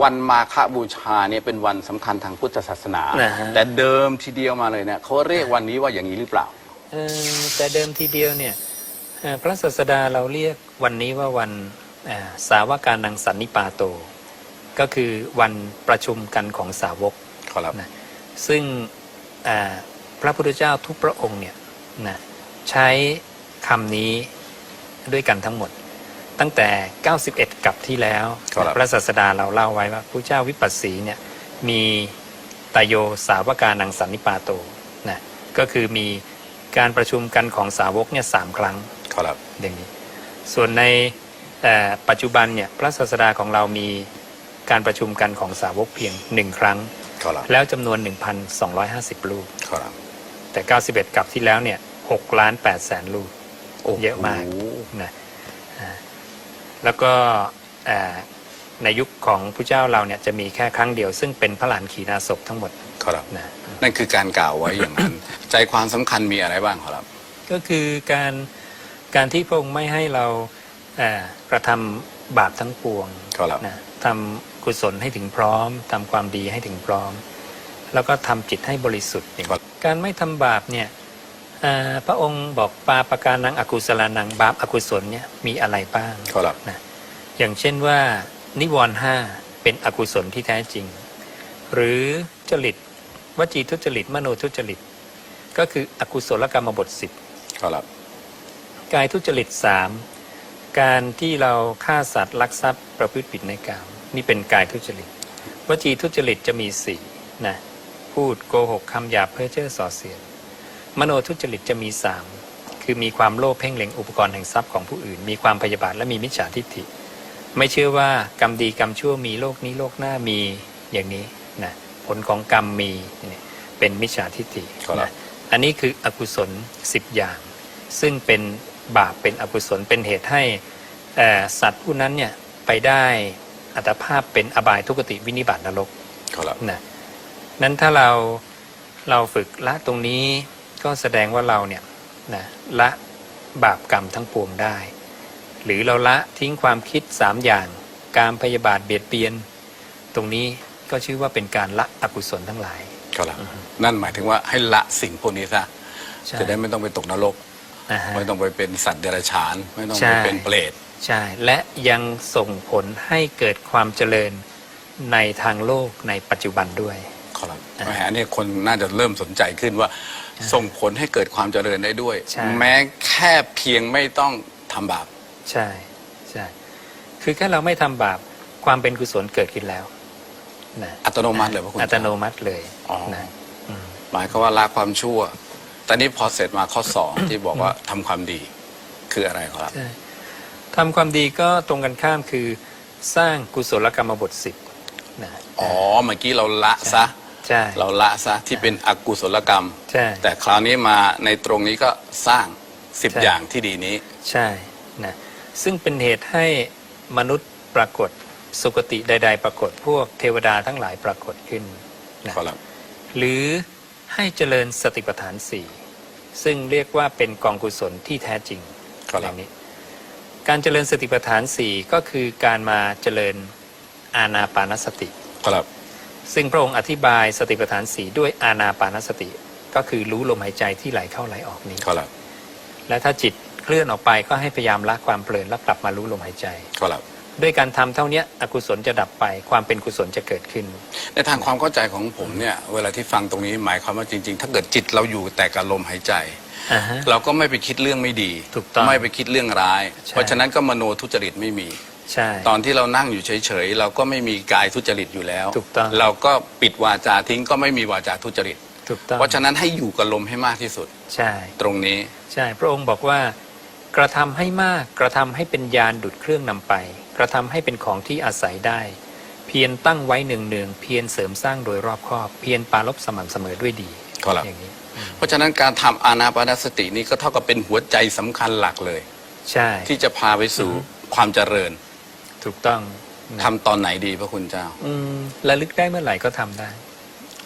วันมาฆบูชาเนี่ยเป็นวันสำคัญทางพุทธศาสนา นะฮะ แต่เดิมทีเดียวมาเลยเนี่ยเขาเรียกวันนี้ว่าอย่างนี้หรือเปล่า เอ่อแต่เดิมทีเดียวเนี่ยเอ่อพระศาสดาเราเรียกวันนี้ว่าวันเอ่อสาวกานังสันนิปาโต ก็คือวันประชุมกันของสาวกครับ นะซึ่งอ่าพระพุทธเจ้าทุกพระองค์เนี่ยนะใช้คำนี้ด้วยกันทั้งหมด ตั้งแต่ 91 กับที่แล้ว ครับ พระศาสดาเราเล่าไว้ว่าพระเจ้าวิปัสสีเนี่ยมีตายโยสาวกานังสันนิปาโตนะก็คือมีการประชุมกันของสาวกเนี่ยสามครั้ง ครับ อย่างนี้ส่วนในเอ่อปัจจุบันเนี่ยพระศาสดาของเรามีการประชุมกันของสาวกเพียงหนึ่งครั้ง ครับ แล้วจำนวน 1,250ลูกครับ แต่ 91กับที่แล้วเนี่ย6ล้าน8แสนลูกเยอะมากนะอ่า แล้วก็อ่าในยุคของพระเจ้าเราเนี่ยจะมีแค่ครั้งเดียว ซึ่งเป็นพระหลานขีณาสพทั้งหมดครับนะนั่นคือการกล่าวไว้อย่างนั้น ใจความสำคัญมีอะไรบ้างครับ ก็คือการการที่พระองค์ไม่ให้เราอ่ากระทำบาปทั้งปวงครับนะทำกุศลให้ถึงพร้อมทำความดีให้ถึงพร้อม แล้วก็ทำจิตให้บริสุทธิ์อย่างครับการไม่ทำบาปเนี่ยอ่า พระองค์บอกปาปการนังอกุศลานังบาปอกุศลเนี่ยมีอะไรบ้างครับนะอย่างเช่นว่า นิวรณ์ห้าเป็นอกุศลที่แท้จริง หรือจริตวจีทุจริต มโนทุจริต ก็คืออกุศลกรรมบทสิบครับกายทุจริตสามการที่เราฆ่าสัตว์ลักทรัพย์ประพฤติผิดในกามนี่เป็นกายทุจริตวจีทุจริตจะมีสี่นะพูดโกหกคำหยาบเพ้อเจ้อส่อเสียด มโนทุจริตจะมีสามคือมีความโลภเพ่งเล็งอุปกรณ์แห่งทรัพย์ของผู้อื่น มีความพยาบาทและมีมิจฉาทิฏฐิ ไม่เชื่อว่ากรรมดีกรรมชั่วมีโลกนี้โลกหน้ามีอย่างนี้นะผลของกรรมมีเนี่ยเป็นมิจฉาทิฏฐิครับนะอันนี้คืออกุศลสิบอย่าง ซึ่งเป็นบาปเป็นอกุศลเป็นเหตุให้เอ่อสัตว์ผู้นั้นเนี่ยไปได้อัตภาพเป็นอบายทุกติวินิบาตนรกครับนะนั้นถ้าเราเราฝึกละตรงนี้ ก็แสดงว่าเราเนี่ยนะละบาปกรรมทั้งปวงได้ หรือเราละทิ้งความคิดสามอย่าง การพยาบาทเบียดเบียน ตรงนี้ก็ชื่อว่าเป็นการละอกุศลทั้งหลายครับนั่นหมายถึงว่าให้ละสิ่งพวกนี้ซะใช่จะได้ไม่ต้องไปตกนรกนะฮะไม่ต้องไปเป็นสัตว์เดรัจฉาน ไม่ต้องใช่ไปเป็นเปรตใช่และยังส่งผลให้เกิดความเจริญในทางโลกในปัจจุบันด้วยครับอ่าแหมอันนี้คนน่าจะเริ่มสนใจขึ้นว่า ส่งผลให้เกิดความเจริญได้ด้วย ใช่ แม้แค่เพียงไม่ต้องทำบาป ใช่ใช่คือแค่เราไม่ทำบาปความเป็นกุศลเกิดขึ้นแล้วนะอัตโนมัติเลยพระคุณอัตโนมัติเลยอ๋อ นะอืมหมายความว่าละความชั่ว ตอนนี้พอเสร็จมาข้อสอง ที่บอกว่าทำความดีคืออะไรครับ ใช่ทำความดีก็ตรงกันข้ามคือ สร้างกุศลกรรมบทสิบนะ อ๋อเมื่อกี้เราละซะ ใช่เราละซะที่เป็นอกุศลกรรม ใช่แต่คราวนี้มาในตรงนี้ก็สร้างสิบใช่ อย่างที่ดีนี้ ใช่นะซึ่งเป็นเหตุให้มนุษย์ปรากฏสุคติใด ๆ ปรากฏพวกเทวดาทั้งหลายปรากฏขึ้นนะครับ หรือให้เจริญสติปัฏฐานสี่ซึ่งเรียกว่าเป็นกองกุศลที่แท้จริงครับ อย่างนี้ การเจริญสติปัฏฐานสี่ก็คือการมาเจริญอาณาปานสติครับ ซึ่งพระองค์อธิบายสติปัฏฐานสี่ด้วยอาณาปานสติ ก็คือรู้ลมหายใจที่ไหลเข้าไหลออกนี้ครับและถ้าจิตเคลื่อนออกไปก็ให้พยายามละความเพลินแล้วกลับมารู้ลมหายใจครับด้วยการทำเท่าเนี้ยอกุศลจะดับไปความเป็นกุศลจะเกิดขึ้น ในทางความเข้าใจของผมเนี่ยเวลาที่ฟังตรงนี้หมายความว่าจริง ๆ ถ้าเกิดจิตเราอยู่แต่กับลมหายใจอ่าฮะเราก็ไม่ไปคิดเรื่องไม่ดีถูกต้องไม่ไปคิดเรื่องร้ายใช่เพราะฉะนั้นก็มโนทุจริตไม่มี ใช่ตอนที่เรานั่งอยู่เฉยๆ เราก็ไม่มีกายทุจริตอยู่แล้วถูกต้อง เราก็ปิดวาจาทิ้งก็ไม่มีวาจาทุจริต ถูกต้องเพราะฉะนั้นให้อยู่กับลมให้มากที่สุด ใช่ตรงนี้ ใช่พระองค์บอกว่า กระทำให้มากกระทำให้เป็นยานดุดเครื่องนำไป กระทำให้เป็นของที่อาศัยได้ เพียรตั้งไว้เนืองเนืองๆเพียรเสริมสร้างโดยรอบคอบเพียรปรารบสม่ำเสมอด้วยดีครับ อย่างนี้ เพราะฉะนั้นการทำอานาปานสตินี้ก็เท่ากับเป็นหัวใจสำคัญหลักเลย ใช่ ที่จะพาไปสู่ความเจริญ ถูกต้องทำตอนไหนดีพระคุณเจ้า อืมระลึกได้เมื่อไหร่ก็ทำได้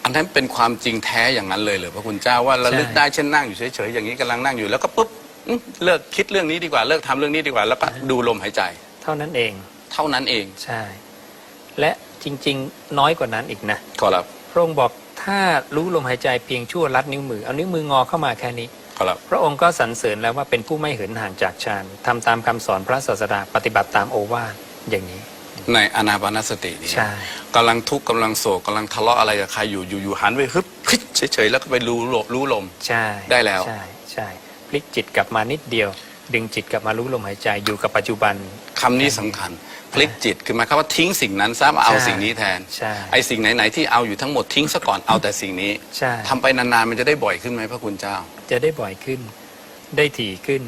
อันนั้นเป็นความจริงแท้อย่างนั้นเลยเหรือพระคุณเจ้าว่าระลึกใช่ได้เช่นนั่งอยู่เฉยๆอย่างนี้กำลังนั่งอยู่แล้วก็ปุ๊บอื้อเลิกคิดเรื่องนี้ดีกว่าเลิกทำเรื่องนี้ดีกว่า แล้วก็ดูลมหายใจ เท่านั้นเองเท่านั้นเองใช่ และจริง ๆ น้อยกว่านั้นอีกนะขอรับพระองค์บอกถ้ารู้ลมหายใจเพียงชั่วลัดนิ้วมือเอานิ้วมืองอเข้ามาแค่นี้ ขอรับพระองค์ก็สรรเสริญแล้วว่าเป็นผู้ไม่เหินห่างจากฌานทำตามคำสอนพระศาสดาปฏิบัติตามโอวาท อย่างนี้ ในอนาปานสตินี่ใช่ กำลังทุกข์กำลังโศกกำลังทะเลาะอะไรกับใครอยู่อยู่อยู่หันไปฮึบฮึดเฉยๆแล้วก็ไปรู้ลมรู้ลม ใช่ได้แล้ว ใช่ใช่พลิกจิตกลับมานิดเดียว ดึงจิตกลับมารู้ลมหายใจอยู่กับปัจจุบัน คำนี้สำคัญ พลิกจิตคือหมายความว่าทิ้งสิ่งนั้นซะมาเอาใช่สิ่งนี้แทนใช่ไอ้สิ่งไหน ๆ ที่เอาอยู่ทั้งหมดทิ้งซะก่อนเอาแต่สิ่งนี้ใช่ ทำไปนานๆมันจะได้บ่อยขึ้นไหมพระคุณเจ้า จะได้บ่อยขึ้น ได้ถี่ขึ้น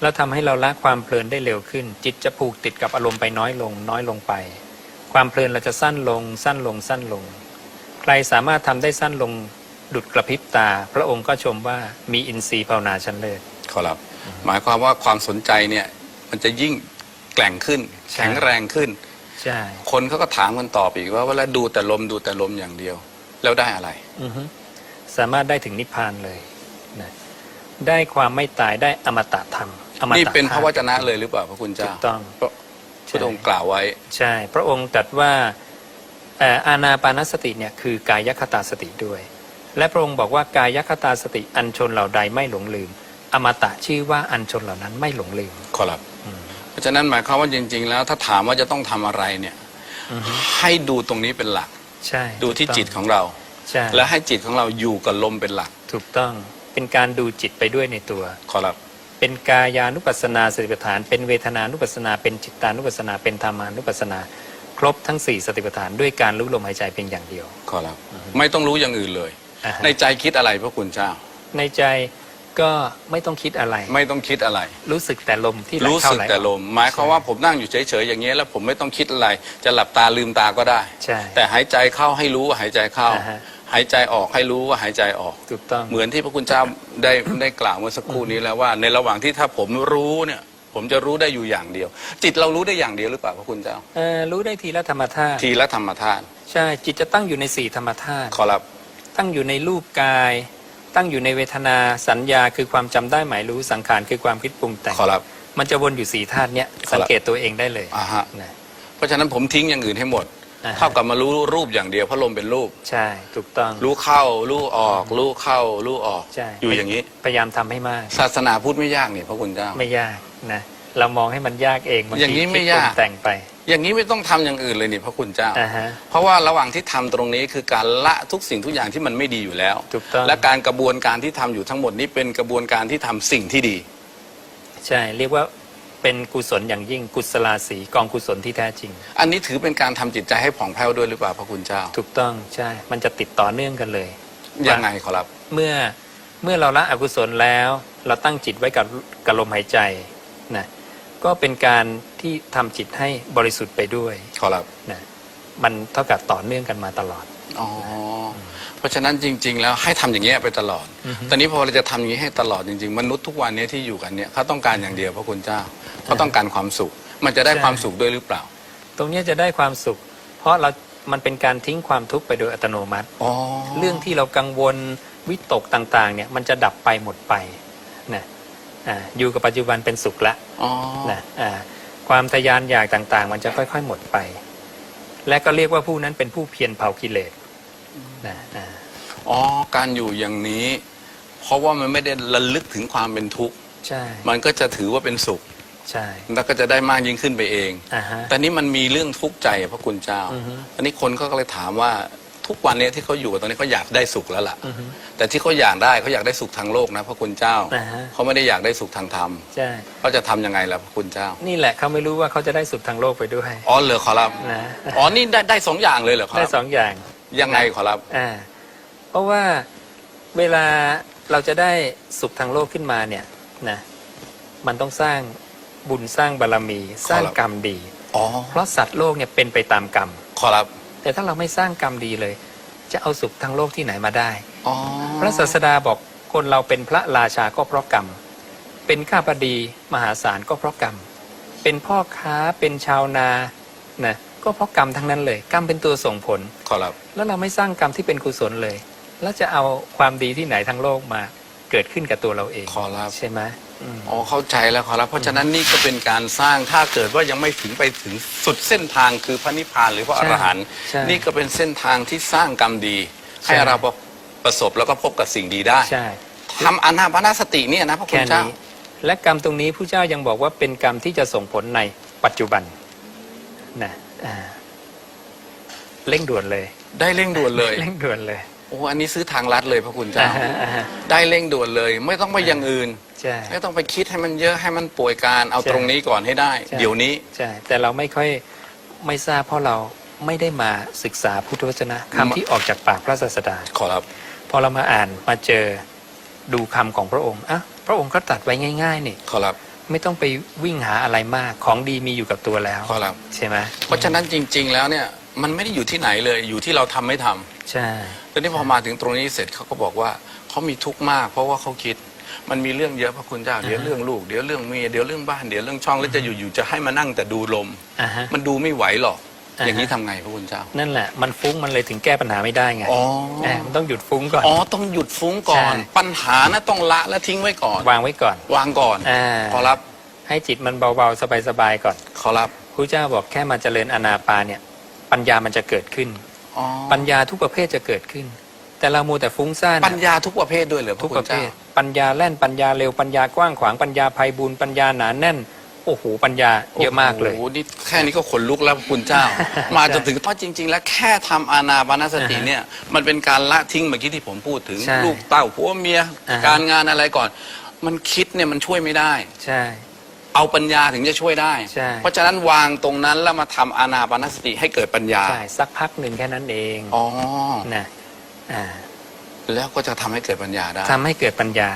แล้วทำให้เราละความเพลินได้เร็วขึ้น จิตจะผูกติดกับอารมณ์ไปน้อยลง น้อยลงไป ความเพลินเราจะสั้นลง สั้นลงสั้นลง ใครสามารถทำได้สั้นลงดุดกระพริบตา พระองค์ก็ชมว่ามีอินทรีย์ภาวนาชั้นเลิศขอรับ หมายความว่าความสนใจเนี่ยมันจะยิ่งแกร่งขึ้นใช่แข็งแรงขึ้นใช่คนเขาก็ถามกันต่อไปอีกว่าเวลาดูแต่ลมดูแต่ลมอย่างเดียว แล้วได้อะไรอือฮึสามารถได้ถึงนิพพานเลยนะได้ความไม่ตายได้อมตะธรรม อมตะนี่เป็นพธระรรมวจนะเลยหรือเปล่าพระคุณถูเจ้ากต้องพระพระองค์กล่าวไว้ ใช่ พระองค์ตรัสว่าเอ่ออานาปานสติเนี่ยคือกายคตาสติด้วย และพระองค์บอกว่ากายคตาสติอันชนเหล่าใดไม่หลงลืม อมตะชื่อว่าอันชนเหล่านั้นไม่หลงลืมขอรับเพราะฉะนั้นหมายความว่าจริง ๆ แล้วถ้าถามว่าจะต้องทำอะไรเนี่ยอือฮึให้ดูตรงนี้เป็นหลักใช่ดูที่ถูกจิตต้ของเราใช่และให้จิตของเราอยู่กับลมเป็นหลัก ถูกต้องเป็นการดูจิตไปด้วยในตัวขอรับ เป็นกายานุปัสสนาสติปัฏฐาน เป็นเวทนานุปัสสนา เป็นจิตานุปัสสนา เป็นธรรมานุปัสสนา ครบทั้งสี่สติปัฏฐานด้วยการรู้ลมหายใจเพียงอย่างเดียว ขอรับไม่ต้องรู้อย่างอื่นเลย อ่าฮะ ในใจคิดอะไรพระคุณเจ้า ในใจก็ไม่ต้องคิดอะไร ไม่ต้องคิดอะไร รู้สึกแต่ลมที่ไหลรู้เข้าสึกไหลออกแต่ลมหมายความว่าผมนั่งอยู่เฉยๆอย่างเงี้ยแล้วผมไม่ต้องคิดอะไร จะหลับตาลืมตาก็ได้ ใช่แต่หายใจเข้าให้รู้ว่าหายใจเข้า อ่าฮะ หายใจออกให้รู้ว่าหายใจออก ถูกต้อง เหมือนที่พระคุณเจ้าได้ได้กล่าวเมื่อสักครู่นี้แล้วว่า ในระหว่างที่ถ้าผมรู้เนี่ย ผมจะรู้ได้อยู่อย่างเดียว จิตเรารู้ได้อย่างเดียวหรือเปล่าพระคุณเจ้าเอ่อรู้ได้ทีละธรรมธาตุทีละธรรมธาตุใช่จิตจะตั้งอยู่ในสี่ธรรมธาตุขอรับตั้งอยู่ในรูปกาย ตั้งอยู่ในเวทนาสัญญาคือความจำได้หมายรู้สังขารคือความคิดปรุงแต่งขอรับ มันจะวนอยู่สี่ธาตุเนี้ยครับสังเกตตัวเองได้เลยอ่าฮะ นะ เพราะฉะนั้นผมทิ้งอย่างอื่นให้หมด อ่าฮะ เท่ากับมารู้รูปอย่างเดียวเพราะลมเป็นรูป ใช่ถูกต้อง รู้เข้า รู้ออก รู้เข้า รู้ออก ใช่ อยู่อย่างนี้ พยายามทำให้มาก ศาสนาพูดไม่ยากนี่พระคุณเจ้า ไม่ยากนะ เรามองให้มันยากเองบทีอย่างนี้ไม่ยากคิดปรุงแต่งไปอย่างนี้ไม่ต้องทำอย่างอื่นเลยนี่พระคุณเจ้า อ่าฮะ เพราะว่าระหว่างที่ทำตรงนี้คือการละทุกสิ่งทุกอย่างที่มันไม่ดีอยู่แล้ว ถูกต้อง และการกระบวนการที่ทำอยู่ทั้งหมดนี้เป็นกระบวนการที่ทำสิ่งที่ดี ใช่ เรียกว่า เป็นกุศลอย่างยิ่งกุศลาสีกองกุศลที่แท้จริง อันนี้ถือเป็นการทำจิตใจให้ผ่องแผ้วด้วยหรือเปล่าพระคุณเจ้าถูกต้องใช่ มันจะติดต่อเนื่องกันเลย ยังไงขอรับเมื่อเมื่อเราละอกุศลแล้ว เราตั้งจิตไว้กับกับลมหายใจนะก็เป็นการที่ทำจิตให้บริสุทธิ์ไปด้วยขอรับนะมันเท่ากับต่อเนื่องกันมาตลอด อ๋อเพ ราะฉะนั้นจริง ๆ แล้วให้ทำอย่างเงี้ยไปตลอดอือฮึตอนนี้พอเราจะทำอย่างนี้ให้ตลอดจริง ๆ มนุษย์ทุกวันนี้ที่อยู่กันเนี่ยเขาต้องการอย่างเดียวพระคุณเจ้าเขาต้องการความสุข มันจะได้ความสุขด้วยหรือเปล่าตรงเนี้ยจะได้ความสุข เพราะเรา มันเป็นการทิ้งความทุกข์ไปโดยอัตโนมัติ อ๋อ เรื่องที่เรากังวลวิตกต่างๆ เนี่ยมันจะดับไปหมดไปนะอ่าอยู่กับปัจจุบันเป็นสุขละอ๋อนะอ่าความทะยานอยากต่างๆ มันจะค่อย ๆ หมดไป และก็เรียกว่าผู้นั้นเป็นผู้เพียรเผากิเลสนะอ่า อ๋อการอยู่อย่างนี้ เพราะว่ามันไม่ได้ระลึกถึงความเป็นทุกข์ ใช่มันก็จะถือว่าเป็นสุข ใช่ แล้วก็จะได้มากยิ่งขึ้นไปเอง อ่าฮะ แต่นี้มันมีเรื่องทุกข์ใจพระคุณเจ้า อือฮึ อันนี้คนก็เลยถามว่าทุกวันเนี้ที่เขาอยู่ตอนนี้เขาอยากได้สุขแล้วล่ะ อือฮึ แต่ที่เขาอยากได้เขาอยากได้สุขทางโลกนะพระคุณเจ้า อ่าฮะ เขาไม่ได้อยากได้สุขทางธรรมใช่ เขาจะทำยังไงล่ะพระคุณเจ้า นี่แหละเขาไม่รู้ว่าเขาจะได้สุขทางโลกไปด้วยอ๋อเหรอขอรับ นะ อ๋อนี่ได้ได้สองอย่างเลยเหรอครัได้บสองอย่างยังไงขอรับ อ่า เพราะว่าเวลาเราจะได้สุขทางโลกขึ้นมาเนี่ยนะมันต้องสร้างบุญสร้างบารมี สร้างครับกรรมดี อ๋อ เพราะสัตว์โลกเนี่ยเป็นไปตามกรรม ขอรับ แต่ถ้าเราไม่สร้างกรรมดีเลย จะเอาสุขทางโลกที่ไหนมาได้ อ๋อ พระศาสดาบอกคนเราเป็นพระราชาก็เพราะกรรม เป็นข้าพดีมหาศาลก็เพราะกรรม เป็นพ่อค้าเป็นชาวนานะก็เพราะกรรมทั้งนั้นเลย กรรมเป็นตัวส่งผล ขอรับ แล้วเราไม่สร้างกรรมที่เป็นกุศลเลย แล้วจะเอาความดีที่ไหนทั้งโลกมาเกิดขึ้นกับตัวเราเองขอรับ ใช่ไหมอ๋อเข้าใจแล้วขอรับ เพราะฉะนั้นนี่ก็เป็นการสร้างถ้าเกิดว่ายังไม่ถึงไปถึงสุดเส้นทางคือพระนิพพานหรือพระอรหันต์ใช่นี่ก็เป็นเส้นทางที่สร้างกรรมดี ใช่ ให้เราประสบแล้วก็พบกับสิ่งดีได้ใช่ ทำอนาปานสติเนี่ยนะพระคุแค่ณเจ้า นี้และกรรมตรงนี้ผู้เจ้ายังบอกว่าเป็นกรรมที่จะส่งผลในปัจจุบันนะอ่าเร่งด่วนเลย ได้เร่งด่วนเลย เร่งด่วนเลยโอ้อันนี้ซื้อทางลัดเลยพระคุณเจ้าอ่าฮะอ่าฮะ ได้เร่งด่วนเลย ไม่ต้องไปอย่างอื่น ใช่ ไม่ต้องไปคิดให้มันเยอะให้มันป่วยการเอาใช่ตรงนี้ก่อนให้ได้ ใช่ เดี๋ยวนี้ ใช่ แต่เราไม่ค่อยไม่ทราบเพราะเราไม่ได้มาศึกษาพุทธวจนะคำที่ออกจากปากพระศาสดา ขอรับ พอเรามาอ่านมาเจอดูคำของพระองค์อะพระองค์ก็ตรัดไว้ง่าย ๆ นี่ ขอรับ ไม่ต้องไปวิ่งหาอะไรมากของดีมีอยู่กับตัวแล้ว ขอรับ ใช่ไหมเพราะฉะนั้นจริง ๆ แล้วเนี่ย มันไม่ได้อยู่ที่ไหนเลย อยู่ที่เราทำไม่ทำ ใช่ แล้วนี่พอมาถึงตรงนี้เสร็จเขาก็บอกว่าเขามีทุกข์มาก เพราะว่าเขาคิดมันมีเรื่องเยอะพระคุณเจ้าเดี๋ยวเรื่องลูกเดี๋ยวเรื่องเมียเดี๋ยวเรื่องบ้านเดี๋ยวเรื่องช่องแล้วจะอยู่ๆจะให้มานั่งแต่ดูลม อ่าฮะ มันดูไม่ไหวหรอก อ่าฮะ อย่างนี้ทำไงพระคุณเจ้า นั่นแหละ มันฟุ้งมันเลยถึงแก้ปัญหาไม่ได้ไงอ๋อ แหมมันต้องหยุดฟุ้งก่อน อ๋อต้องหยุดฟุ้งก่อน ใช่ ปัญหานะต้องละและทิ้งไว้ก่อน วางไว้ก่อน วางก่อนอ่า ขอรับให้จิตมันเบาๆ สบายๆ ก่อน ขอรับครูเจ้าบอกแค่มาเจริญอนาปานเนี่ย ปัญญามันจะเกิดขึ้นอ๋อ ปัญญาทุกประเภทจะเกิดขึ้น แต่เรามัวแต่ฟุ้งซ่านปัญญาทุกประเภทด้วยเหรอพทุระกคุปณระเภเจ้าทปัญญาแล่นปัญญาเร็วปัญญากว้างขวางปัญญาภัยบุญปัญญาหนาแน่นโอ้โหปัญญาเยอะมากเลยโอ้โหนี่แค่นี้ก็ขนลุกแล้วพระคุณเจ้า มาจนถึงเพราะจริง ๆ แล้วแค่ทำอานาปานสติเนี่ยมันเป็นการละทิ้งเมื่อกี้ที่ผมพูดถึงใช่ลูกเต้าผัวเมียอ่าฮะการงานอะไรก่อน มันคิดเนี่ยมันช่วยไม่ได้ ใช่ เอาปัญญาถึงจะช่วยได้ ใช่ เพราะฉะนั้นวางตรงนั้นแล้วมาทำอานาปานสติให้เกิดปัญญา ใช่สักพักหนึ่งแค่นั้นเองอ๋อ นะอ่าแล้วก็จะทำให้เกิดปัญญาได้ ทำให้เกิดปัญญา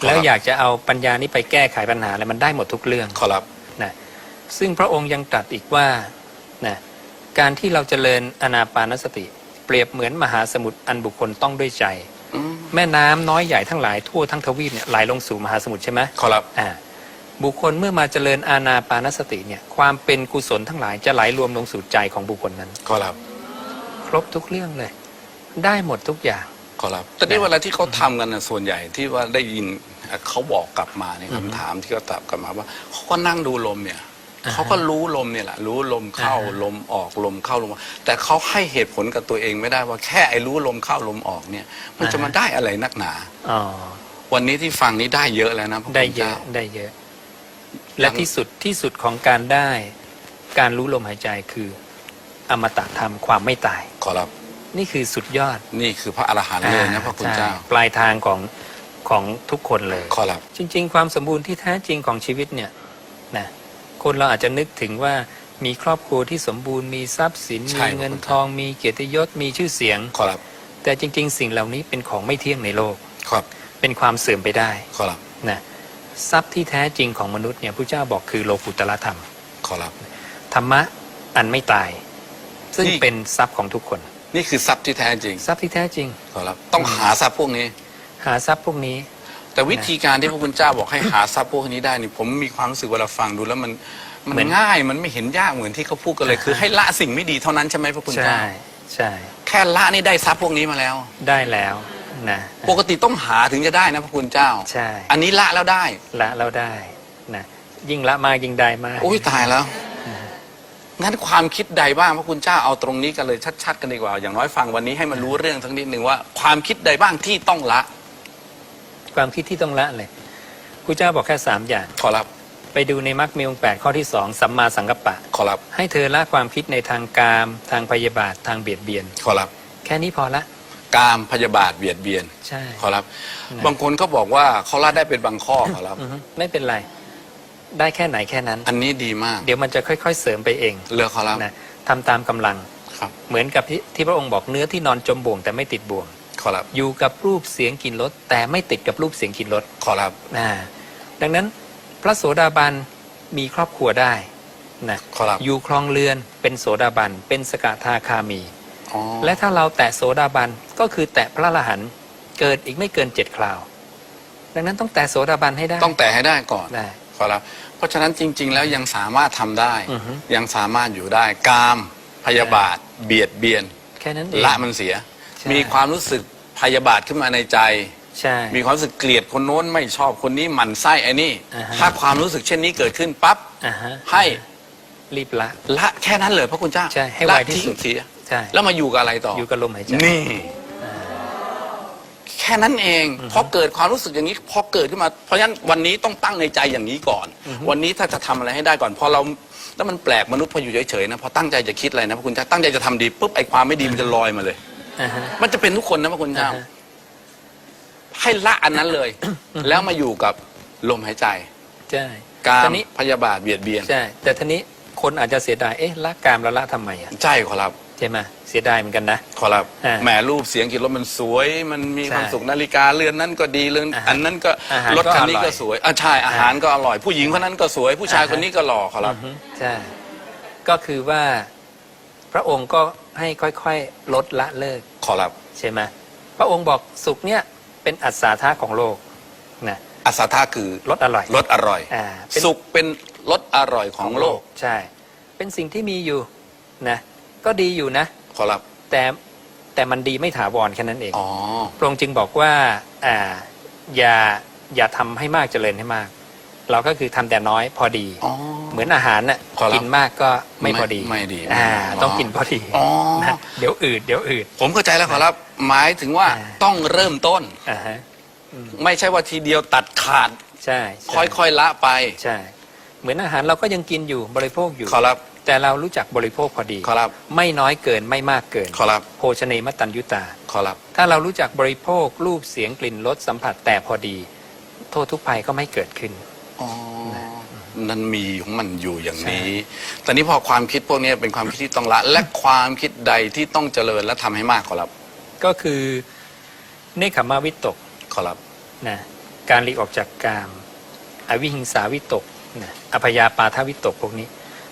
ครับ แล้วอยากจะเอาปัญญานี้ไปแก้ไขปัญหาอะไรมันได้หมดทุกเรื่อง ขอรับ นะซึ่งพระองค์ยังตรัสอีกว่านะการที่เราจเจริญอนาปานสติ เปรียบเหมือนมหาสมุทรอันบุคคลต้องด้วยใจ อืม แม่น้ำน้อยใหญ่ทั้งหลายทั่วทั้งทวีปเนี่ยไหลลงสู่มหาสมุทรใช่ไหมขอรับ อ่า บุคคลเมื่อมาเจริญอาณาปานสติเนี่ยความเป็นกุศลทั้งหลายจะไหลรวมลงสู่ใจของบุคคลนั้น ขอรับ ครบทุกเรื่องเลย ได้หมดทุกอย่าง ขอรับ แต่นี่เวลาที่เขาทำกันนะส่วนใหญ่ที่ว่าได้ยินเอ่อเขาบอกกลับมาในยคำถามที่เขาตอบกลับมาว่าเขาก็นั่งดูลมเนี่ยอ่าฮะเขาก็รู้ลมเนี่ยแหละรู้ลมเข้าอ่าฮะ ลมออกลมเข้าลมออกแต่เขาให้เหตุผลกับตัวเองไม่ได้ว่าแค่ไอ้รู้ลมเข้าลมออกเนี่ย มันจะมาได้อะไรนักหนา อ๋อวันนี้ที่ฟังนี้ได้เยอะแล้วนะพระคุณได้เยอะจ้าได้เยอะ และที่สุดที่สุดของการได้ การรู้ลมหายใจคือ อมตะธรรมความไม่ตาย ขอรับ นี่คือสุดยอดนี่คือพระอรหันต์เลยนะพระคุณใช่เจ้าปลายทางของของทุกคนเลย ขอรับ จริง ๆ ความสมบูรณ์ที่แท้จริงของชีวิตเนี่ยนะคนเราอาจจะนึกถึงว่ามีครอบครัวที่สมบูรณ์มีทรัพย์สิน ใช่มีเงินครับ ทอง มีเกียรติยศมีชื่อเสียง ขอรับแต่จริง ๆ สิ่งเหล่านี้เป็นของไม่เที่ยงในโลกครับเป็นความเสื่อมไปได้ขอรับ นะ ทรัพย์ที่แท้จริงของมนุษย์เนี่ยพระเจ้าบอกคือโลกุตละธรรม ขอรับ ธรรมะอันไม่ตาย ซึ่งนี่ เป็นทรัพย์ของทุกคน นี่คือทรัพย์ที่แท้จริง ทรัพย์ที่แท้จริง ขอรับ ต้องหาทรัพย์พวกนี้ หาทรัพย์พวกนี้ แต่วิธีการที่พระคุณเจ้าบอกให้หาทรัพย์พวกนี้ได้นี่ผมมีความรู้สึกเวลาฟังดูแล้วมันมันเหมือน ง่ายมันไม่เห็นยากเหมือนที่เขาพูดกันเลยคือ ให้ละสิ่งไม่ดีเท่านั้นใช่ไหมพระคุณใช่เจ้า ใช่แค่ละนี่ได้ทรัพย์พวกนี้มาแล้ว ได้แล้ว นะ ปกติต้องหาถึงจะได้นะพระคุณเจ้า ใช่ อันนี้ละแล้วได้ ละเราได้นะยิ่งละมากยิ่งได้มากโอ้ยตายแล้ว งั้นความคิดใดบ้างพระคุณเจ้าเอาตรงนี้กันเลยชัดๆ กันดีกว่า อย่างน้อยฟังวันนี้ให้มันรู้เรื่องทั้งนิดหนึ่งว่า ความคิดใดบ้างที่ต้องละ ความคิดที่ต้องละเลยครูเจ้าบอกแค่สามอย่าง ขอรับ ไปดูในมรรคมีองค์แปดข้อที่สองสัมมาสังกัปปะ ขอรับ ให้เธอละความคิดในทางกาม ทางพยาบาททางเบียดเบียน ขอรับ แค่นี้พอละ กามพยาบาทเบียดเบียนใช่ ขอรับนะบางคนก็บอกว่าเขาละได้เป็นบางข้อขอรับ อือฮึไม่เป็นไร ได้แค่ไหนแค่นั้น อันนี้ดีมากเดี๋ยวมันจะค่อย ๆ เสริมไปเองเลือกขอรับนะทำตามกำลัง ครับ เหมือนกับที่ที่พระองค์บอกเนื้อที่นอนจมบ่วงแต่ไม่ติดบ่วง ขอรับ อยู่กับรูปเสียงกลิ่นรสแต่ไม่ติดกับรูปเสียงกลิ่นรสขอรับ นะดังนั้นพระโสดาบันมีครอบครัวได้นะขอรับ อยู่ครองเรือนเป็นโสดาบันเป็นสกทาคามีอ๋อ และถ้าเราแตะโสดาบันก็คือแตะพระอรหันต์เกิดอีกไม่เกินเจ็ดคราว ดังนั้นต้องแตะโสดาบันให้ได้ต้องแต่ให้ได้ก่อนได้ขอรับเพราะฉะนั้นจริง ๆ แล้วยังสามารถทำได้อือฮึยังสามารถอยู่ได้กามพยาบาท เบียดเบียนแค่นั้นเองละมันเสียใช่มีความรู้สึกพยาบาทขึ้นมาในใจใช่มีความรู้สึกเกลียดคนโน้นไม่ชอบคนนี้หมั่นไส้ไอ้นี่อ่าฮะถ้าความรู้สึกเช่นนี้เกิดขึ้นปั๊บอ่าฮะให้รีบละละแค่นั้นเลยพระคุณเจ้าใช่ให้ละไวที่สุดทิ้งเสีย ใช่ แล้วมาอยู่กับอะไรต่ออยู่กับลมหายใจนี่ แค่นั้นเองพอเกิดความรู้สึกอย่างนี้พอเกิดขึ้นมา เพราะฉะนั้นวันนี้ต้องตั้งในใจอย่างนี้ก่อน วันนี้ถ้าจะทำอะไรให้ได้ก่อนพอเราแล้วมันแปลกมนุษย์พออยู่เฉยๆนะพอตั้งใจจะคิดอะไรนะพระคุณเจ้าตั้งใจจะทำดีปุ๊บไอ้ความไม่ดีมันจะลอยมาเลย อ่าฮะ มันจะเป็นทุกคนนะพระคุณเจ้า อ่าฮะ ให้ละอันนั้นเลย แล้วมาอยู่กับลมหายใจ ใช่กาทีรนี้พยาบาทเบียดเบียน ใช่ แต่ทีนี้คนอาจจะเสียดายเอ๊ะละกามแล้วละทำไมอะ ใช่ขอรับ ใช่ไหมเสียดายเหมือนกันนะ ขอรับอ่าแหมรูปเสียงกินรถมันสวย มันมีใช่ความสุขนาฬิกาเรือนนั้นก็ดีเรือนอาหารอันนั้นก็อาหารรถคันนี้ก็อร่ก็อยสวยอะใช่อาหารก็อร่อย ผู้หญิงคนนั้นก็สวย ผู้ชายอ่าฮะ คนนี้ก็หล่อขอรับ อือฮึใช่ก็คือว่าพระองค์ก็ให้ค่อยๆลดละเลิก ขอรับใช่ไหมพระองค์บอกสุขเนี่ยเป็นอัศธาของโลกนะอัสาธาคือรสอร่อยรสอร่อย อ่าเป็นสุขเป็นรสอร่อยของโลก ใช่ เป็นสิ่งที่มีอยู่นะ ก็ดีอยู่นะ ขอรับ แต่แต่มันดีไม่ถาวรแค่นั้นเองอ๋อ พระองค์จึงบอกว่าอ่าอย่าอย่าทำให้มากเจริญให้มาก เราก็คือทำแต่น้อยพอดี อ๋อ เหมือนอาหารน่ะขอรับกินมากก็ไม่พอดีไม่ดีอ่าอ๋อต้องกินพอดีอ๋อ นะเดี๋ยวอืดเดี๋ยวอืด ผมเข้าใจแล้วขอรับ หมายถึงว่าอ่า ต้องเริ่มต้น อ่าฮะอืมไม่ใช่ว่าทีเดียวตัดขาด ใช่ใช่ค่อยๆละไป ใช่ เหมือนอาหารเราก็ยังกินอยู่บริโภคอยู่ ขอรับ แต่เรารู้จักบริโภคพอดี ขอรับ ไม่น้อยเกินไม่มากเกิน ขอรับ โภชเนมตัญยุตา ขอรับ ถ้าเรารู้จักบริโภครูปเสียงกลิ่นรสสัมผัสแต่พอดี โทษทุกภัยก็ไม่เกิดขึ้น อ๋อ นั่นมีของมันอยู่อย่างนี้ตอนนี้พอความคิดพวกนี้เป็นความคิดที่ต้องละ และความคิดใดที่ต้องเจริญและทำให้มากขอรับ ก็คือเนคขมาวิตก ขอรับ นะ การหลีกออกจากกาม อวิหิงสาวิตกนะอภยาปาทวิตกพวกนี้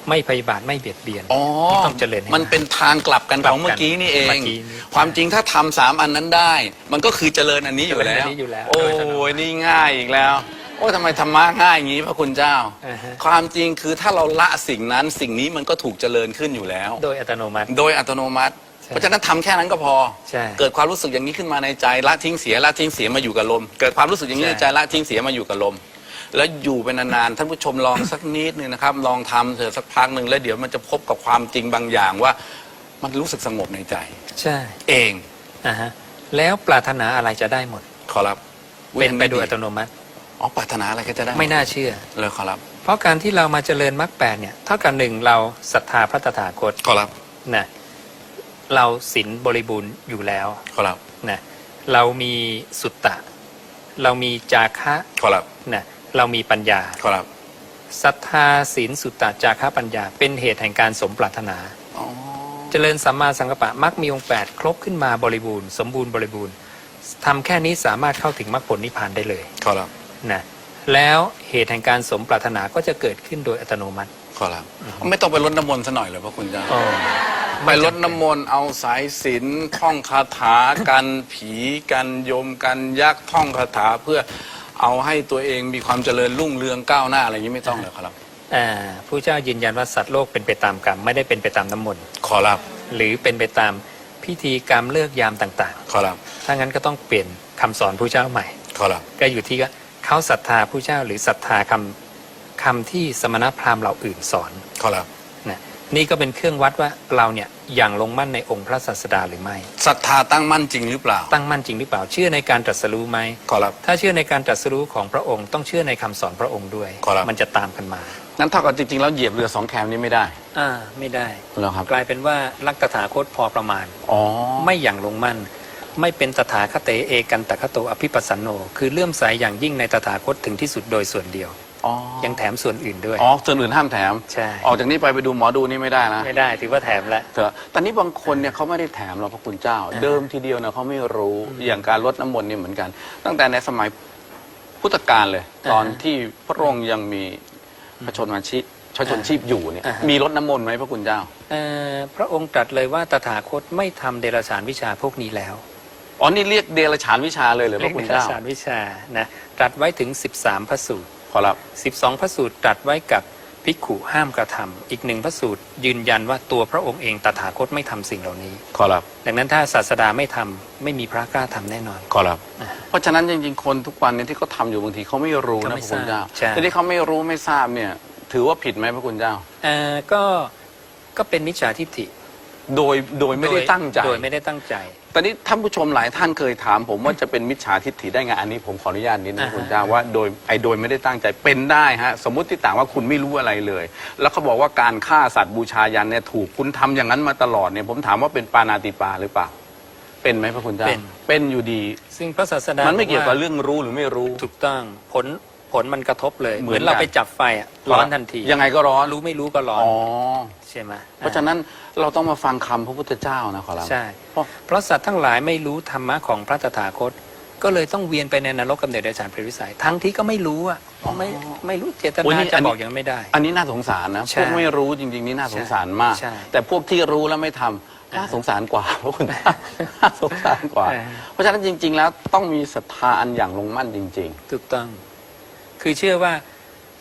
ไม่พยาบาทไม่เบียดเบียนอ๋อต้องเจริญให้มันเป็นทางกลับกันกลัขบองเมื่อกี้นี่เอเมื่งอกี้นี้ความจริงถ้าทำสามอันนั้นได้ มันก็คือเจริญอันนี้อยู่เจริญแล้อัวนนี้อยู่แล้วโอ้โดยอัตโนมัติยนี่ง่ายอีกแล้วโอ้ทำไมธรรมะง่ายอย่างนี้พระคุณเจ้าอ่าฮะความจริงคือถ้าเราละสิ่งนั้นสิ่งนี้มันก็ถูกเจริญขึ้นอยู่แล้ว โดยอัตโนมัติ โดยอัตโนมัติใช่เพราะฉะนั้นทำแค่นั้นก็พอใช่เกิดความรู้สึกอย่างนี้ขึ้นมาในใจละทิ้งเสียละทิ้งเสียมาอยู่กับลม เกิดความรู้สึกอย่างนี้ใช่ในใจละทิ้งเสียมาอยู่กับลม แล้วอยู่เป็นนานๆท่านผู้ชมลองสักนิดนึงนะครับ ลองทำเถอะสักพักหนึ่งแล้วเดี๋ยวมันจะพบกับความจริงบางอย่างว่า มันรู้สึกสงบในใจ ใช่เองอ่าฮะแล้วปรารถนาอะไรจะได้หมด ขอรับเป็นไปโดยม่อัตโนมัติ อ๋อปรารถนาอะไรก็จะได้ไม่น่าเชื่อ เลยขอรับ เพราะการที่เรามาเจริญมรรคแปดเนี่ยเท่ากับหนึ่งเราศรัทธาพระตถาคตขอรับนะเราศีลบริบูรณ์อยู่แล้วขอรับนะเรามีสุตตะ เรามีจาคะขอรับนะ เรามีปัญญาขอรับศรัทธาศีลสุตตะจาคะปัญญา เป็นเหตุแห่งการสมปรารถนาอ๋อเจริญสัมมาสังกัปปะมรรคมีองค์แปดครบขึ้นมาบริบูรณ์ สมบูรณ์บริบูรณ์ทำแค่นี้สามารถเข้าถึงมรรคผลนิพพานได้เลยขอรับนะแล้วเหตุแห่งการสมปรารถนาก็จะเกิดขึ้นโดยอัตโนมัติขอรับไม่ต้องไปรดน้ำมนต์ซะหน่อยเหรอพระคุณเจ้าอ๋อไปรดน้ำมนต์เอาสายสิญจนท่องคาถากันผีกันโยมกันยักษ์ท่องคาถาเพื่อ เอาให้ตัวเองมีความเจริญรุ่งเรืองก้าวหน้าอะไรอย่างนี้ไม่ต้องเลยครับ อ่าผู้เจ้ายืนยันว่าสัตว์โลกเป็นไปตามกรรมไม่ได้เป็นไปตามน้ำมนต์ขอรับหรือเป็นไปตามพิธีกรรมเลิกยามต่างขอรับๆ ถ้างั้นก็ต้องเปลี่ยนคำสอนผู้เจ้าใหม่ ขอรับก็อยู่ที่ว่าเขาศรัทธาผู้เจ้าหรือศรัทธาคำคำที่สมณพราหมณ์เราอื่นสอน ขอรับ นะนี่ก็เป็นเครื่องวัดว่าเราเนี่ยอย่างลงมั่นในองค์พระศาสดาหรือไม่ศรัทธาตั้งมั่นจริงหรือเปล่า ตั้งมั่นจริงหรือเปล่าเชื่อในการตรัสรู้ไหมขอรับ ถ้าเชื่อในการตรัสรู้ของพระองค์ต้องเชื่อในคำสอนพระองค์ด้วยครับ มันจะตามกันมานั้นเท่ากับจริงๆแล้วเหยียบเรือสองแคมนี้ไม่ได้อ่าไม่ได้แล้วครับกลายเป็นว่าลักตถาคตพอประมาณ อ๋อไม่อย่างลงมั่น ไม่เป็นตถาคเตเอกันตคโตอภิปัสสนโน คือเลื่อมใสอย่างยิ่งในตถาคตถึงที่สุดโดยส่วนเดียว อ๋อยังแถมส่วนอื่นด้วย อ๋อส่วนอื่นห้ามแถมใช่ ออกจากนี้ไปไปดูหมอดูนี่ไม่ได้นะไม่ได้ถือว่าแถมแล้ว เถอะตอนนี้บางคนเนี่ยเขาไม่ได้แถมเราพระคุณเจ้าอ่าเดิมทีเดียวเนี่ยเขาไม่รู้อย่างการลดน้ำมนต์นี่เหมือนกัน ตั้งแต่ในสมัยพุทธกาลเลย ตอนที่พระองค์ยังมีพระชนมาชีพพระชนชีพอยู่เนี่ยมีลดน้ำมนต์ไหมพระคุณเจ้าเอ่อพระองค์ตรัสเลยว่าตถาคตไม่ทำเดรัจฉานวิชาพวกนี้แล้วอ๋อนี่เรียกเดรัจฉานวิชาเลยเหรือพเรียระกคุเดณรัจเจ้าฉานวิชานะตรัสไว้ถึง 13 พระสูตร ขอรับ 12 พระสูตรตรัสไว้กับภิกขุห้ามกระทำอีกหนึ่งพระสูตรยืนยันว่าตัวพระองค์เองตถาคตไม่ทำสิ่งเหล่านี้ ขอรับ ดังนั้นถ้าศาสดาไม่ทำไม่มีพระกล้าทำแน่นอน ขอรับอ่าเพราะฉะนั้นจริงๆคนทุกวันเนี่ยที่เขาทำอยู่บางทีเขาไม่รู้เขานะไม่พระคุณเจ้าทราบใช่แต่ที่เขาไม่รู้ไม่ทราบเนี่ยถือว่าผิดไหมพระคุณเจ้าเอ่อก็ก็เป็นมิจฉาทิฏฐิ โดยโดยไม่ได้ตั้งใจ โดยไม่ได้ตั้งใจ ตอนนี้ท่านผู้ชมหลายท่านเคยถามผมว่าจะเป็นมิจฉาทิฏฐิได้ไงอันนี้ผมขออนุญาตนิดนึงอ่าฮะคุณเจ้าว่าโดยไอ้โดยไม่ได้ตั้งใจเป็นได้ฮะสมมติที่ต่างว่าคุณไม่รู้อะไรเลย แล้วเขาบอกว่าการฆ่าสัตว์บูชายันเนี่ยถูกคุณทำอย่างนั้นมาตลอดเนี่ยผมถามว่าเป็นปานาติปาหรือเปล่า เป็นไหมพระคุณเจ้าเป็นเป็นอยู่ดี ซึ่งพระศาสดามันไม่เกี่ยวกับบเรื่องรู้หรือไม่รู้ถูกต้องผล ผลมันกระทบเลย เหเหมืมืออนนเรากันไปจับไฟอะร้อนทันทียังไงก็ร้อนรู้ไม่รู้ก็ร้อนอ๋อ ใช่ไหมเพราะฉะนั้นเราต้องมาฟังคำพระพุทธเจ้านะขอรับ ใช่ เพราะ เพราะสัตว์ทั้งหลายไม่รู้ธรรมะของพระตถาคต ก็เลยต้องเวียนไปในนรกกำเนิดเดรัจฉานเปรตวิสัย ทั้งที่ก็ไม่รู้อะไม่ไม่รู้เจตโอ้ยนานี่จะอันนี้ บอกยังไม่ได้ อันนี้น่าสงสารนะ ใช่พวกไม่รู้จริงๆนี่น่าสงสารมาก ใช่แต่พวกที่รู้แล้วไม่ทำน่าสงสารกว่าพระคุณเจ้าน่าสงสารกว่าอ่าเพราะฉะนั้นจริง ๆ แล้วต้องมีศรัทธาอันอย่างลงมั่นจริง ถูกต้อง คือเชื่อว่า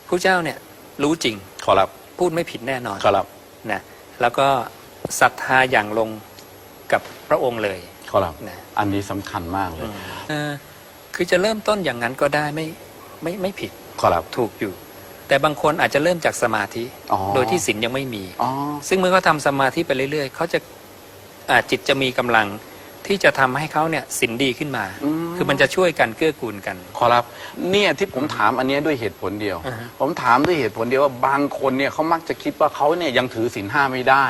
ผู้เจ้าเนี่ยรู้จริงๆขอรับพูดไม่ผิดแน่นอนขอรับนะแล้วก็ศรัทธาอย่างลงกับพระองค์เลยขอรับนะอันนี้สำคัญมากเลยเอ่อคือจะเริ่มต้นอย่างนั้นก็ได้ไม่ไม่ไม่ผิดขอรับถูกอยู่ แต่บางคนอาจจะเริ่มจากสมาธิอ๋อโดยที่ศีลยังไม่มีอ๋อซึ่งเมื่อเขาทำสมาธิไปเรื่อยๆเขาจะอ่าจิตจะมีกำลัง ที่จะทำให้เขาเนี่ยศีลดีขึ้นมาอืมคือมันจะช่วยกันเกื้อกูลกัน ขอรับเนี่ยที่ผมถามอันเนี้ยด้วยเหตุผลเดียวอ่าฮะผมถามด้วยเหตุผลเดียวว่าบางคนเนี่ยเขามักจะคิดว่าเขาเนี่ยยังถือศีลห้าไม่ได้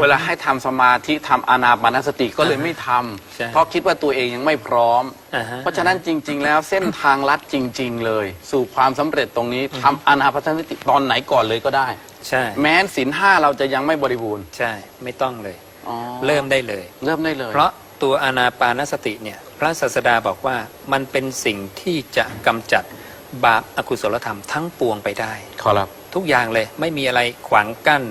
เวลาให้ทำสมาธิทำอานาปานสติก็เลยไม่ทำใช่เพราะคิดว่าตัวเองยังไม่พร้อม อ่าฮะ เพราะฉะนั้นจริง ๆ แล้วเส้นทางลัดจริง ๆ เลย สู่ความสำเร็จตรงนี้ทำอานาปานสติตอนไหนก่อนเลยก็ได้ ใช่แม้นศีลห้าเราจะยังไม่บริบูรณ์ ใช่ไม่ต้องเลยอ๋อเริ่มได้เลย เริ่มได้เลย เพราะ ตัวอานาปานสติเนี่ยพระศาสดาบอกว่ามันเป็นสิ่งที่จะกำจัดบาปอกุศลธรรมทั้งปวงไปได้ขอรับทุกอย่างเลยไม่มีอะไรขวางกั้น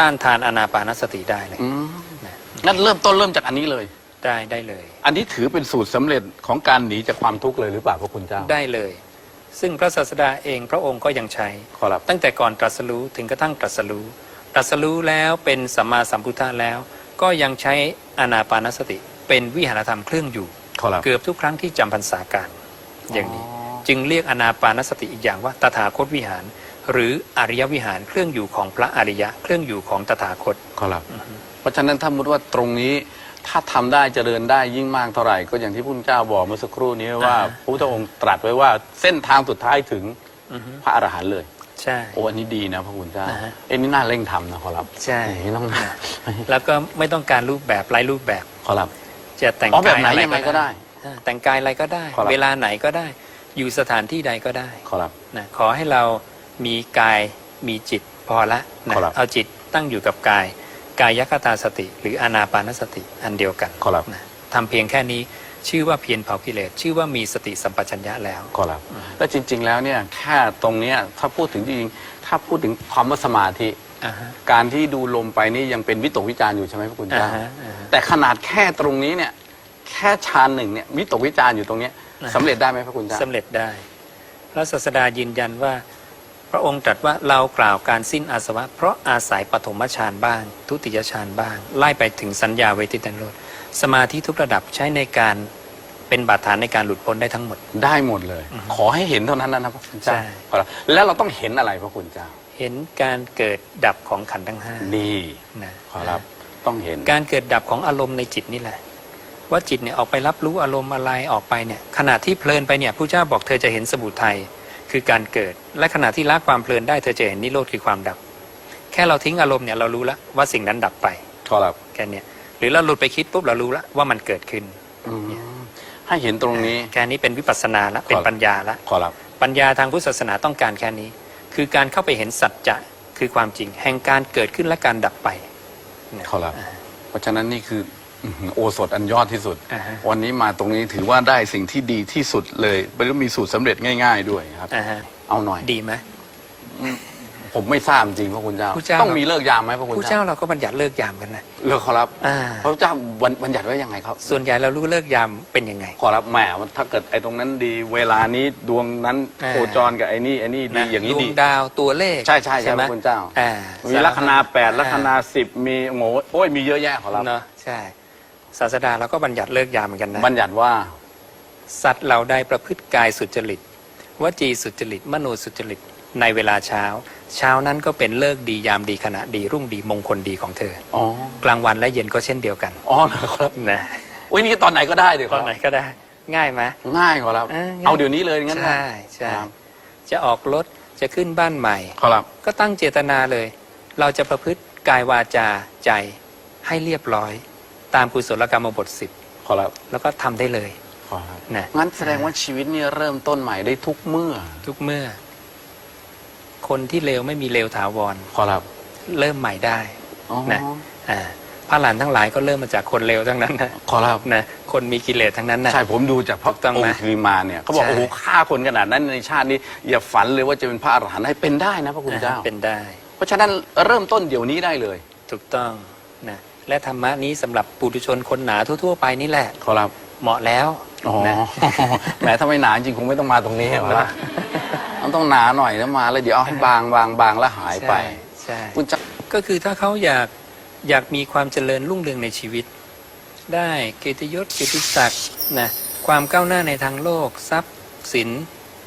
ต้านทานอานาปานสติได้เลยอืมนะงั้นเริ่มต้นเริ่มจากอันนี้เลยได้ได้เลย อันนี้ถือเป็นสูตรสำเร็จของการหนีจากความทุกข์เลยหรือเปล่าพระคุณเจ้าได้เลย ซึ่งพระศาสดาเองพระองค์ก็ยังใช้ขอรับตั้งแต่ก่อนตรัสรู้ถึงกระทั่งตรัสรู้ตรัสรู้แล้วเป็นสัมมาสัมพุทธะแล้ว ก็ยังใช้อานาปานสติ เป็นวิหารธรรมเครื่องอยู่ขอรับเกือบทุกครั้งที่จำพรรษาการอย่างนี้อ๋อจึงเรียกอานาปานสติอีกอย่างว่าตถาคตวิหาร หรืออริยวิหารเครื่องอยู่ของพระอริยะเครื่องอยู่ของตถาคตขอรับเพราะฉะนั้นถ้ามุดว่าตรงนี้ถ้าทำได้เจริญได้ยิ่งมากเท่าไหร่ ก็อย่างที่พระพุทธเจ้าบอกเมื่อสักครู่นี้ว่าอ่าฮะพระพุทธองค์ตรัสไว้ว่าเส้นทางสุดท้ายถึงอือฮึพระอรหันต์เลย ใช่ โอ้อันนี้ดีนะพระคุณเจ้าอ่าฮะ เอ็นี่น่าเร่งทำนะขอรับใช่อย่างนี้ต้อง แล้วก็ไม่ต้องการรูปแบบไร้รูปแบบ ขอรับ จะแต่งอ๋อแบบกายไหนอะไรยังไงก็ได้อ่าแต่งกายอะไรก็ได้ ขอรับ เวลาไหนก็ได้ อยู่สถานที่ใดก็ได้ขอรับ นะขอให้เรามีกายมีจิตพอละนะครับ เอาจิตตั้งอยู่กับกาย กายคตาสติ หรืออานาปานสติอันเดียวกันขอรับนะทำเพียงแค่นี้ชื่อว่าเพียรเผากิเลสชื่อว่ามีสติสัมปชัญญะแล้ว ขอรับ แล้วจริง ๆ แล้วเนี่ยแค่ตรงเนี้ยถ้าพูดถึงจริงๆถ้าพูดถึงความว่าสมาธิอ่าฮะ การที่ดูลมไปนี่ยังเป็นวิตกวิจารณ์อยู่ใช่ไหมพระคุณอ่าเจ้าฮะอ่าฮะแต่ขนาดแค่ตรงนี้เนี่ย แค่ฌานหนึ่งเนี่ยวิตกวิจารณ์อยู่ตรงเนี้ยอ่าฮะสำเร็จได้ไหมพระคุณเจ้าสำเร็จได้ พระศาสดายืนยันว่า พระองค์ตรัสว่าเรากล่าวการสิ้นอาสวะ เพราะอาศัยปฐมฌานบ้าง ทุติยฌานบ้าง ไล่ไปถึงสัญญาเวทิตันโรธสมาธิทุกระดับใช้ในการเป็นบาดฐานในการหลุดพ้นได้ทั้งหมดได้หมดเลยอือฮึขอให้เห็นเท่านั้นนะพระคุณเจ้าใช่ขอรับแล้วเราต้องเห็นอะไรพระคุณเจ้า เห็นการเกิดดับของขันธ์ทั้งห้านี่นะขอรับต้องเห็น การเกิดดับของอารมณ์ในจิตนี่แหละ ว่าจิตเนี่ยออกไปรับรู้อารมณ์อะไรออกไปเนี่ยขณะที่เพลินไปเนี่ยผู้เจ้าบอกเธอจะเห็นสมุทัยคือการเกิด และขณะที่ละความเพลินได้เธอจะเห็นนิโรธคือความดับ แค่เราทิ้งอารมณ์เนี่ยเรารู้แล้วว่าสิ่งนั้นดับไปขอรับแค่เนี้ยหรือเราหลุดไปคิดปุ๊บเรารู้แล้วว่ามันเกิดขึ้นอืมให้เห็นตรงนี้แค่นี้เป็นวิปัสสนาละเป็นครับปัญญาละขอรับปัญญาทางพุทธศาสนาต้องการแค่นี้ คือการเข้าไปเห็นสัจจะคือความจริง แห่งการเกิดขึ้นและการดับไปนะขอรับ เพราะฉะนั้นนี่คืออื้อหือโอสถอันยอดที่สุด อ่าฮะ วันนี้มาตรงนี้ถือว่าได้สิ่งที่ดีที่สุดเลยแล้วมีสูตรสำเร็จง่าย ๆ ด้วยครับ อ่าฮะเอาหน่อยดีไหม ผมไม่ทราบจริงพระคุณเจ้า พระเจ้า ต้องมีเลิกยามไหมพระคุณผู้เจ้าเจ้าเราก็บัญญัติเลิกยามกันนะ เลิกขอรับอ่า พระเจ้าวันบัญญัติไว้ยังไงครับ ส่วนใหญ่เรารู้เลิกยามเป็นยังไง ขอรับแหมถ้าเกิดไอ้ตรงนั้นดีเวลานี้ดวงนั้นอ่า โคจรกับไอ้นี่ไอ้นี่ดีนะอย่างนี้ดวดี งดาวตัวเลขใช่ใช่ใช่ไหมพระคุณเจ้า อ่ามีมีลัคนาแปดลัคนาสิบมีโง่โอ้ยมีเยอะแยะขอรับเนาะใช่ ศาสดาเราก็บัญญัติเลิกยามเหมือนกันนะ บัญญัติว่า สัตว์เหล่าใดประพฤติกายสุจริต วจีสุจริต มโนสุจริต ในเวลาเช้า เช้านั้นก็เป็นเลิกษ์ดียามดีขณะดีรุ่งดีมงคลดีของเธอ อ๋อกลางวันและเย็นก็เช่นเดียวกันอ๋อนะครับนะอุ้ยนี่ตอนไหนก็ได้เดี๋ยวตอนไหนก็ได้ ง่ายไหม ง่ายกว่าครับ เออง่าย เอาเดี๋ยวนี้เลยงั้นนะ ใช่ใช่ครับ จะออกรถจะขึ้นบ้านใหม่ ครับก็ตั้งเจตนาเลย เราจะประพฤติกายวาจาใจให้เรียบร้อย ตามกุศลกรรมบทสิบครับแล้วก็ทำได้เลยครับนะ งั้นแสดงว่าชีวิตเนี่ยเริ่มต้นใหม่ได้ทุกเมื่อ ทุกเมื่อ คนที่เลวไม่มีเลวถาวรครับ เริ่มใหม่ได้อ๋อนะอ่าพระหลานทั้งหลายก็เริ่มมาจากคนเลวทั้งนั้นนะครับนะคนมีกิเลสทั้งนั้นนะใช่ผมดูจากพระถูกต้ององไหมค์คือมาเนี่ยเขาบอกใช่โอ้โหฆ่าคนขนาดนั้นในชาตินี้อย่าฝันเลยว่าจะเป็นพระอรหันต์ให้เป็นได้นะพระคุณเจ้าเป็นได้ เพราะฉะนั้นเริ่มต้นเดี๋ยวนี้ได้เลย ถูกต้องนะและธรรมะนี้สำหรับปุถุชนคนหนาทั่ว ๆ ไปนี่แหละครับเหมาะแล้วอ๋อนะแหมถ้าไม่หนาจริงคงไม่ต้องมาตรงนี้หรอกนะ มันต้องหนาหน่อยนะมาแล้วเดี๋ยวเอาให้บางบางบางแล้วหายไปใช่ใช่คุณจะก็คือถ้าเขาอยากอยากมีความเจริญรุ่งเรืองในชีวิต ได้เกียรติยศเกียรติศักดิ์นะความก้าวหน้าในทางโลกทรัพย์สิน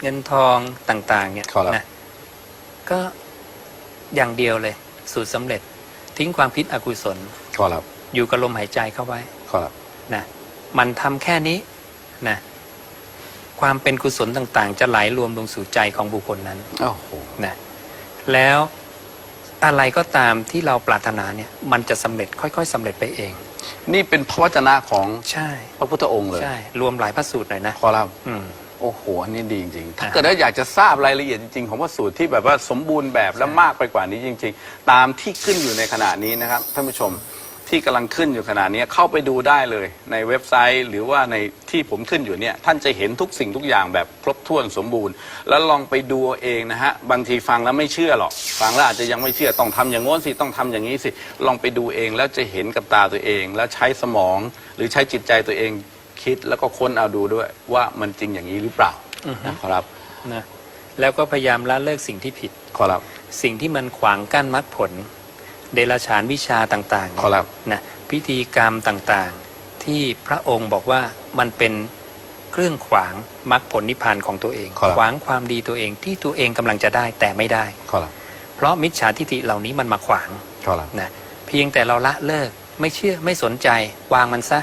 เงินทองต่าง ๆ เนี่ยครับนะก็อย่างเดียวเลย สูตรสำเร็จทิ้งความคิดอกุศลครับอยู่กับลมหายใจเข้าไว้ครับนะมันทำแค่นี้นะ ความเป็นกุศลต่างๆ จะไหลรวมลงสู่ใจของบุคคลนั้นโอ้โหนะแล้วอะไรก็ตามที่เราปรารถนาเนี่ยมันจะสำเร็จค่อย ๆสำเร็จไปเอง นี่เป็นพระวจนะของใช่พระพุทธองค์เลยใช่รวมหลายพระสูตรหน่อยนะครับอืมโอ้โหอันนี้ดีจริงๆ ถ้าอ่าเกิดว่าอยากจะทราบรายละเอียดจริงๆ ของพระสูตรที่แบบว่าสมบูรณ์แบบและมากไปกว่านี้จริง ๆ ตามที่ขึ้นอยู่ในขณะนี้นะครับท่านผู้ชม ที่กำลังขึ้นอยู่ขณะนี้เข้าไปดูได้เลยในเว็บไซต์ หรือว่าในที่ผมขึ้นอยู่เนี่ยท่านจะเห็นทุกสิ่งทุกอย่างแบบครบถ้วนสมบูรณ์ แล้วลองไปดูเอาเองนะฮะบางทีฟังแล้วไม่เชื่อหรอกฟังแล้วอาจจะยังไม่เชื่อต้องทำอย่างโน้นสิต้องทำอย่างนี้สิลองไปดูเองแล้วจะเห็นกับตาตัวเอง แล้วใช้สมอง หรือใช้จิตใจตัวเองคิดแล้วก็ค้นเอาดูด้วยว่ามันจริงอย่างนี้หรือเปล่าอือฮึนะครับนะแล้วก็พยายามละเลิกสิ่งที่ผิดขอรับสิ่งที่มันขวางกั้นมรรคผล เดรัจฉานวิชาต่างๆขอรับนะพิธีกรรมต่างๆ ที่พระองค์บอกว่ามันเป็นเครื่องขวางมรรคผลนิพพานของตัวเอง ครับ ขวางความดีตัวเองที่ตัวเองกำลังจะได้แต่ไม่ได้ขอรับเพราะมิจฉาทิฏฐิเหล่านี้มันมาขวางขอรับนะเพียงแต่เราละเลิกไม่เชื่อไม่สนใจวางมันซะ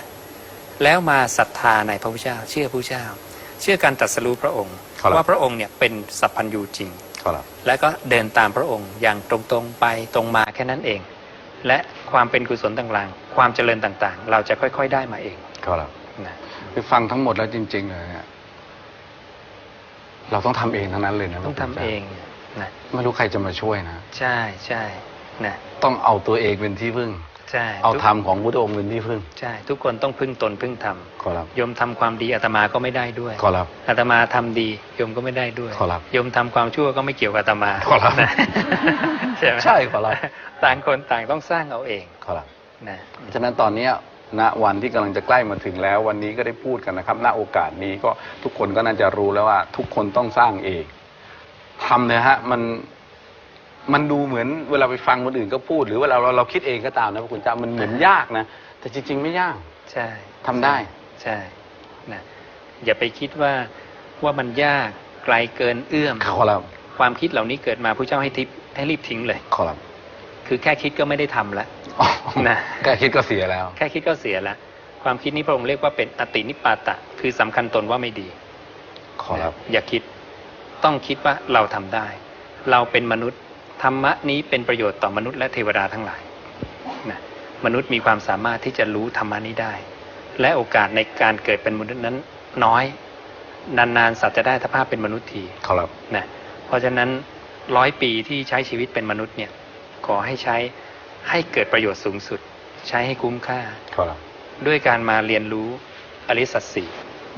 แล้วมาศรัทธาในพระพุทธเจ้า เชื่อพระพุทธเจ้า เชื่อการตรัสรู้พระองค์ครับ ว่าพระองค์เนี่ยเป็นสัพพัญญูจริง ขอรับแล้วก็เดินตามพระองค์อย่างตรงๆไปตรงมาแค่นั้นเอง และความเป็นกุศลต่างๆ ความเจริญต่างๆ เราจะค่อย ๆ ได้มาเองขอรับนะคือฟังทั้งหมดแล้วจริง ๆ เลยเนี่ยเราต้องทำเองทั้งนั้นเลยนะต้องทำเองนะไม่รู้ใครจะมาช่วยนะ ใช่ใช่นะต้องเอาตัวเองเป็นที่พึ่ง ใช่เอาทุกธรรมของพุทธองค์เป็นที่พึ่ง ใช่ ทุกคนต้องพึ่งตนพึ่งธรรมขอรับโยมทำความดีอาตมาก็ไม่ได้ด้วยขอรับอาตมาทำดีโยมก็ไม่ได้ด้วยขอรับโยมทำความชั่วก็ไม่เกี่ยวกับอาตมาขอรับนะใช่ไหมใช่ขอรับต่างคนต่างต้องสร้างเอาเองขอรับนะฉะนั้นตอนเนี้ยณวันที่กำลังจะใกล้มาถึงแล้ว วันนี้ก็ได้พูดกันนะครับ ณโอกาสนี้ก็ทุกคนก็น่าจะรู้แล้วว่า ทุกคนต้องสร้างเองทำเลยฮะมัน มันดูเหมือนเวลาไปฟังคนอื่นก็พูด หรือเวลาเราเราคิดเองก็ตามนะพระคุณเจ้ามันเหมือนยากนะ แต่จริง ๆ ไม่ยากใช่ทำได้ใช่นะอย่าไปคิดว่าว่ามันยากไกลเกินเอื้อมขอรับความคิดเหล่านี้เกิดมาพระเจ้าให้ทิพให้รีบทิ้งเลย ขอรับคือแค่คิดก็ไม่ได้ทำแล้วอ๋อนะแค่คิดก็เสียแล้ว แค่คิดก็เสียแล้วความคิดนี้พระองค์เรียกว่าเป็นอตินิปปาตะ คือสำคัญตนว่าไม่ดี ขอรับนะอย่าคิดต้องคิดว่าเราทำได้ เราเป็นมนุษย์ ธรรมะนี้เป็นประโยชน์ต่อมนุษย์และเทวดาทั้งหลายนะมนุษย์มีความสามารถที่จะรู้ธรรมะนี้ได้ และโอกาสในการเกิดเป็นมนุษย์นั้นน้อย นานๆสัตว์จะได้สภาพเป็นมนุษย์ทีขอรับนะเพราะฉะนั้นร้อยปีที่ใช้ชีวิตเป็นมนุษย์เนี่ยขอให้ใช้ให้เกิดประโยชน์สูงสุด ใช้ให้คุ้มค่าขอรับด้วยการมาเรียนรู้อริยสัจสี่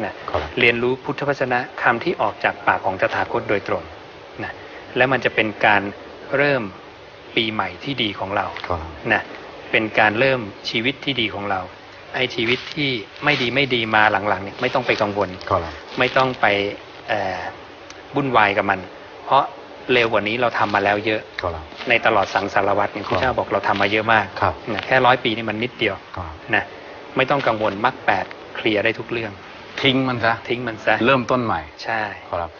นะครับเรียนรู้พุทธวจนะคำที่ออกจากปากของตถาคตโดยตรงนะและมันจะเป็นการ เริ่มปีใหม่ที่ดีของเราขอรับนะเป็นการเริ่มชีวิตที่ดีของเราไอ้ชีวิตที่ไม่ดีไม่ดีมาหลังๆเนี่ยไม่ต้องไปกังวลขอรับไม่ต้องไปเอ่อวุ่นวายกับมัน เพราะเร็วกว่านี้เราทำมาแล้วเยอะขอรับในตลอดสังสารวัตรเนี่ยคพรับระเจ้าบอกเราทำมาเยอะมากครับนะแค่ร้อยปีนี่มันนิดเดียวขอรับนะไม่ต้องกังวลมรรคแปดเคลียร์ได้ทุกเรื่อง ทิ้งมันซะทิ้งมันซะเริ่มต้นใหม่ใช่ครับ